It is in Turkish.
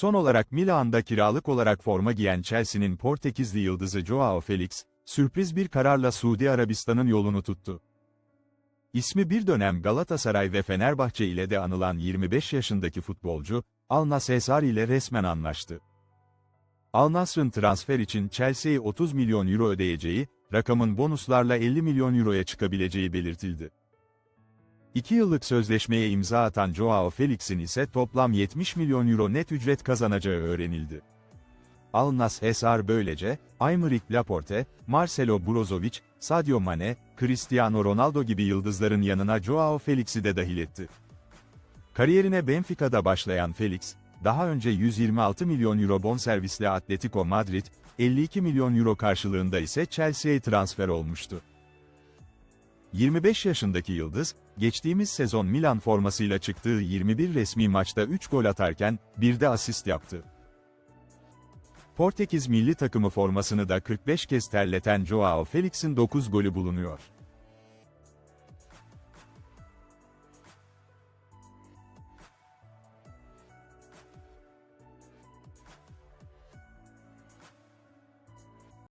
Son olarak Milan'da kiralık olarak forma giyen Chelsea'nin Portekizli yıldızı Joao Felix, sürpriz bir kararla Suudi Arabistan'ın yolunu tuttu. İsmi bir dönem Galatasaray ve Fenerbahçe ile de anılan 25 yaşındaki futbolcu, Al Nassr ile resmen anlaştı. Al Nassr'ın transfer için Chelsea'ye 30 milyon euro ödeyeceği, rakamın bonuslarla 50 milyon euroya çıkabileceği belirtildi. 2 yıllık sözleşmeye imza atan Joao Felix'in ise toplam 70 milyon euro net ücret kazanacağı öğrenildi. Al Nassr böylece, Aymeric Laporte, Marcelo Brozovic, Sadio Mane, Cristiano Ronaldo gibi yıldızların yanına Joao Felix'i de dahil etti. Kariyerine Benfica'da başlayan Felix, daha önce 126 milyon euro bonservisle Atletico Madrid, 52 milyon euro karşılığında ise Chelsea'ye transfer olmuştu. 25 yaşındaki Yıldız, geçtiğimiz sezon Milan formasıyla çıktığı 21 resmi maçta 3 gol atarken, bir de asist yaptı. Portekiz milli takımı formasını da 45 kez terleten Joao Felix'in 9 golü bulunuyor.